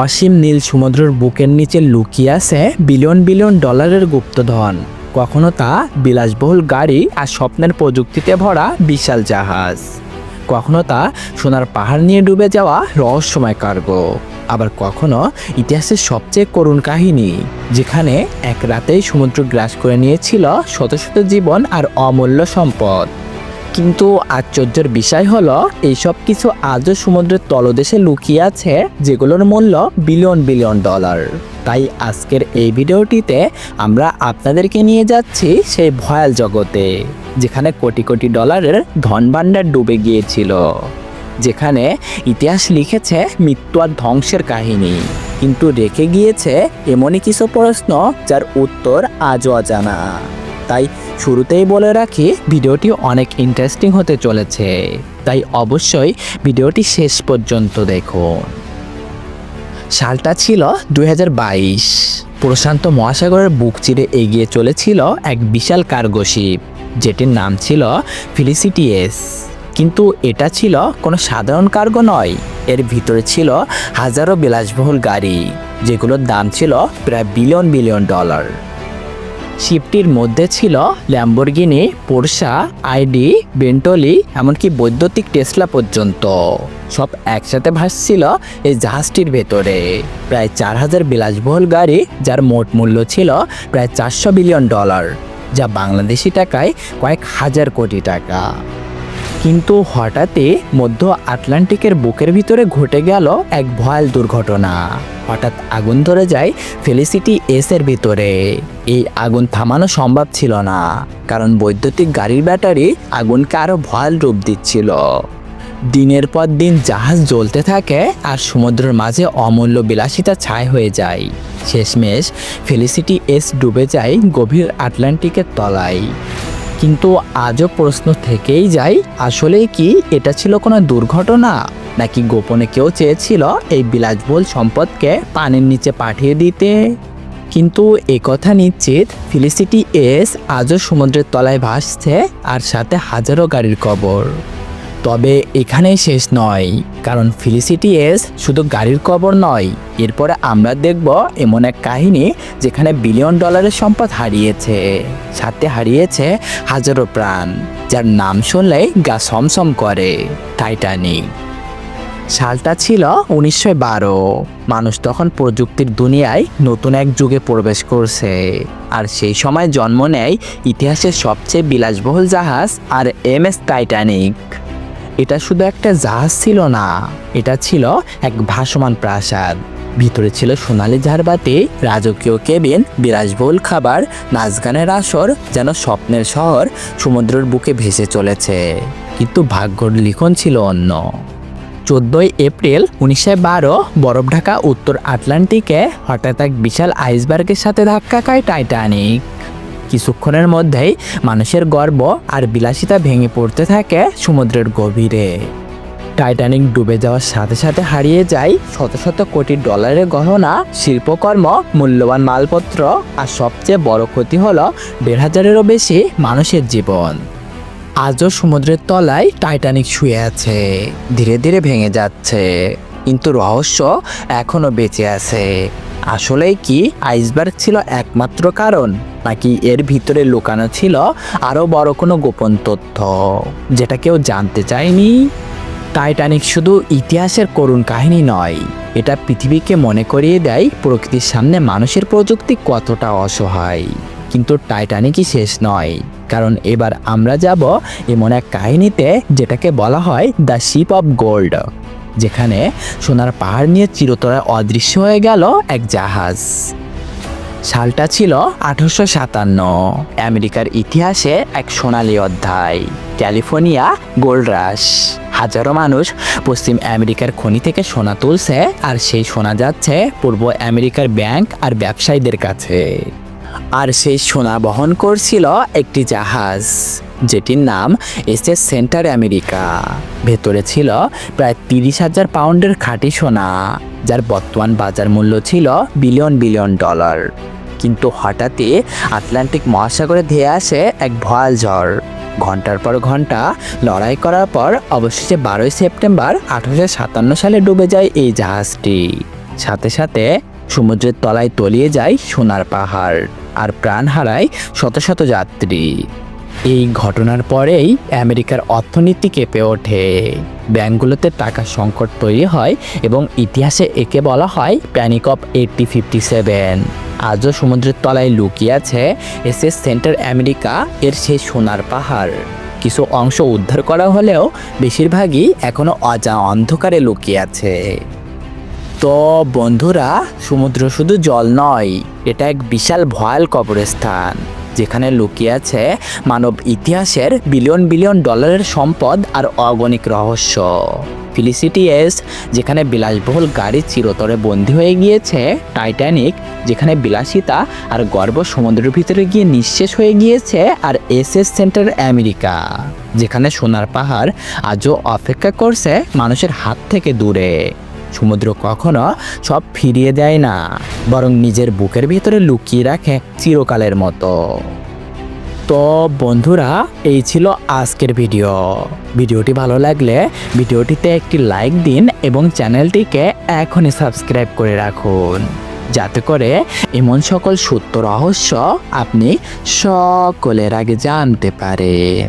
অসীম নীল সমুদ্রের বুকের নিচে লুকিয়ে আছে বিলিয়ন বিলিয়ন ডলারের গুপ্তধন। কখনো তা বিলাসবহুল গাড়ি আর স্বপ্নের প্রযুক্তিতে ভরা বিশাল জাহাজ। কখনো তা সোনার পাহাড় নিয়ে ডুবে যাওয়া রহস্যময় কার্গো। আবার কখনো ইতিহাসের সবচেয়ে করুণ কাহিনী, যেখানে এক রাতেই সমুদ্র গ্রাস করে নিয়েছিল শত শত জীবন আর অমূল্য সম্পদ। কিন্তু আশ্চর্যের বিষয় হলো, এইসব কিছু আজও সমুদ্রের তলদেশে লুকিয়ে আছে, যেগুলোর মূল্য বিলিয়ন বিলিয়ন ডলার। তাই আজকের এই ভিডিওটিতে আমরা আপনাদেরকে নিয়ে যাচ্ছি সেই ভয়াল জগতে, যেখানে কোটি কোটি ডলারের ধনভাণ্ডার ডুবে গিয়েছিল। যেখানে ইতিহাস লিখেছে মৃত্যু আর ধ্বংসের কাহিনী, কিন্তু রেখে গিয়েছে এমনই কিছু প্রশ্ন যার উত্তর আজও অজানা। তাই শুরুতেই বলে রাখি, ভিডিওটি অনেক ইন্টারেস্টিং হতে চলেছে। তাই অবশ্যই ভিডিওটি শেষ পর্যন্ত দেখুন। সালটা ছিল দু হাজার বাইশ। প্রশান্ত মহাসাগরের বুক চিরে এগিয়ে চলেছিল এক বিশাল কার্গো শিপ, যেটির নাম ছিল ফিলিসিটিএস। কিন্তু এটা ছিল কোনো সাধারণ কার্গো নয়, এর ভিতরে ছিল হাজারো বিলাসবহুল গাড়ি, যেগুলোর দাম ছিল প্রায় বিলিয়ন বিলিয়ন ডলার। শিপটির মধ্যে ছিল ল্যাম্বরগিনি, পোর্সা, আইডি, বেন্টলি, এমনকি বৈদ্যুতিক টেসলা পর্যন্ত। সব একসাথে ভাসছিল এই জাহাজটির ভেতরে। প্রায় চার হাজার বিলাসবহুল গাড়ি, যার মোট মূল্য ছিল প্রায় চারশো বিলিয়ন ডলার, যা বাংলাদেশি টাকায় কয়েক হাজার কোটি টাকা। কিন্তু হঠাৎই মধ্য আটলান্টিকের বুকের ভিতরে ঘটে গেল এক ভয়াল দুর্ঘটনা। হঠাৎ আগুন ধরে যায় ফেলিসিটি এস এর ভিতরে। এই আগুন থামানো সম্ভব ছিল না, কারণ বৈদ্যুতিক গাড়ির ব্যাটারি আগুনকে আরও ভয়াল রূপ দিচ্ছিল। দিনের পর দিন জাহাজ জ্বলতে থাকে আর সমুদ্রের মাঝে অমূল্য বিলাসিতা ছাই হয়ে যায়। শেষমেশ ফেলিসিটি এস ডুবে যায় গভীর আটলান্টিকের তলায়। কিন্তু আজও প্রশ্ন থেকেই যায়, আসলে কি এটা ছিল কোনো দুর্ঘটনা? নাকি গোপনে কেউ চেয়েছিল এই বিলাসবহুল সম্পদকে পানির নিচে পাঠিয়ে দিতে? কিন্তু কথা নিশ্চিত, ফিলিসিটি এস আজও সমুদ্রের তলায় ভাসছে আর সাথে হাজারো গাড়ির কবর। তবে এখানেই শেষ নয়, কারণ ফিলিসিটি এস শুধু গাড়ির কবর নয়, এরপরে আমরা দেখব এমন এক কাহিনী যেখানে বিলিয়ন ডলারের সম্পদ হারিয়েছে, সাথে হারিয়েছে হাজারো প্রাণ, যার নাম শুনলেই গা সমসম করে, টাইটানিক। সালটা ছিল উনিশশো বারো, মানুষ তখন প্রযুক্তির দুনিয়ায় নতুন এক যুগে প্রবেশ করছে, আর সেই সময় জন্ম নেয় ইতিহাসের সবচেয়ে বিলাসবহুল জাহাজ আর এম এস টাইটানিক। এটা শুধু একটা জাহাজ ছিল না, এটা ছিল এক ভাসমান প্রাসাদ। ভিতরে ছিল সোনালি ঝাড়বাতি, রাজকীয় কেবিন, বিলাসবহুল খাবার নাচ গানের আসর যেন স্বপ্নের শহর সমুদ্রের বুকে ভেসে চলেছে। কিন্তু ভাগ্যর লিখন ছিল অন্য। চোদ্দোই এপ্রিল উনিশশো বারো, বরফ ঢাকা উত্তর আটলান্টিকে হঠাৎ এক বিশাল আইসবার্গের সাথে ধাক্কা খায় টাইটানিক। কিছুক্ষণের মধ্যেই মানুষের গর্ব আর বিলাসিতা ভেঙে পড়তে থাকে সমুদ্রের গভীরে। টাইটানিক ডুবে যাওয়ার সাথে সাথে হারিয়ে যায় শত শত কোটি ডলারের গহনা, শিল্পকর্ম, মূল্যবান মালপত্র আর সবচেয়ে বড় ক্ষতি হলো দেড় হাজারেরও বেশি মানুষের জীবন। আজও সমুদ্রের তলায় টাইটানিক শুয়ে আছে, ধীরে ধীরে ভেঙে যাচ্ছে। কিন্তু রহস্য এখনও বেঁচে আছে। আসলেই কি আইসবার্গ ছিল একমাত্র কারণ? নাকি এর ভিতরে লুকানো ছিল আরও বড় কোনো গোপন তথ্য? যেটা কেউ জানতে চায়নি? টাইটানিক শুধু ইতিহাসের করুণ কাহিনী নয়, এটা পৃথিবীকে মনে করিয়ে দেয় প্রকৃতির সামনে মানুষের প্রযুক্তি কতটা অসহায়। কিন্তু টাইটানিকই শেষ নয়, কারণ এবার আমরা যাব এমন এক কাহিনীতে যেটাকে বলা হয় দ্য শিপ অফ গোল্ড, যেখানে সোনার পাহাড় নিয়ে চিরতরায় অদৃশ্য হয়ে গেল এক জাহাজ। সালটা ছিল আঠারোশো সাতান্ন। আমেরিকার ইতিহাসে এক সোনালী অধ্যায়, ক্যালিফোর্নিয়া গোল্ড হাজারো মানুষ পশ্চিম আমেরিকার খনি থেকে সোনা তুলছে আর সেই সোনা যাচ্ছে পূর্ব আমেরিকার ব্যাংক আর ব্যবসায়ীদের কাছে। আর সেই সোনা বহন করছিল একটি জাহাজ। যেটির নাম এস এস সেন্টার আমেরিকা। ভেতরে ছিল প্রায় তিরিশ হাজার পাউন্ডের খাঁটি সোনা, যার বর্তমান বাজার মূল্য ছিল বিলিয়ন বিলিয়ন ডলার। কিন্তু হঠাৎই আটলান্টিক মহাসাগরে ধেয়ে আসে এক ভয়াল ঝড়। ঘণ্টার পর ঘণ্টা লড়াই করার পর অবশেষে বারোই সেপ্টেম্বর আঠারোশো সাতান্ন সালে ডুবে যায় এই জাহাজটি। সাথে সাথে সমুদ্রের তলায় তলিয়ে যায় সোনার পাহাড়, আর প্রাণ হারায় শত শত যাত্রী। এই ঘটনার পরেই আমেরিকার অর্থনীতি কেঁপে ওঠে। ব্যাংকগুলোতে টাকা সংকট তৈরি হয় এবং ইতিহাসে একে বলা হয় panic of eighty fifty seven আজও সমুদ্রের তলায় লুকিয়ে আছে এসএস সেন্টার আমেরিকা, এর সেই সোনার পাহাড়। কিছু অংশ উদ্ধার করা হলেও বেশিরভাগই এখনও অজা অন্ধকারে লুকিয়ে আছে। তো বন্ধুরা, সমুদ্র শুধু জল নয়, এটা এক বিশাল ভয়াল কবরস্থান। যেখানে লুকিয়ে আছে মানব ইতিহাসের বিলিয়ন বিলিয়ন ডলারের সম্পদ আর অগণিক রহস্য। ফিলিসিটি এস, যেখানে বিলাসবহুল গাড়ি চিরতরে বন্দী হয়ে গিয়েছে, টাইটানিক, যেখানে বিলাসিতা আর গর্ব সমুদ্রের ভিতরে গিয়ে নিঃশেষ হয়ে গিয়েছে, আর এস এস সেন্টার আমেরিকা, যেখানে সোনার পাহাড় আজও অপেক্ষা করছে মানুষের হাত থেকে দূরে। সমুদ্র কখনো সব ফিরিয়ে দেয় না, বরং নিজের বুকের ভিতরে লুকিয়ে রাখে চিরকালের মতো। তো বন্ধুরা, এই ছিল আজকের ভিডিও। ভিডিওটি ভালো লাগলে ভিডিওটিতে একটি লাইক দিন এবং চ্যানেলটিকে এখনই সাবস্ক্রাইব করে রাখুন। যাতে করে এমন সকল সত্য রহস্য আপনি সকলের আগে জানতে পারেন।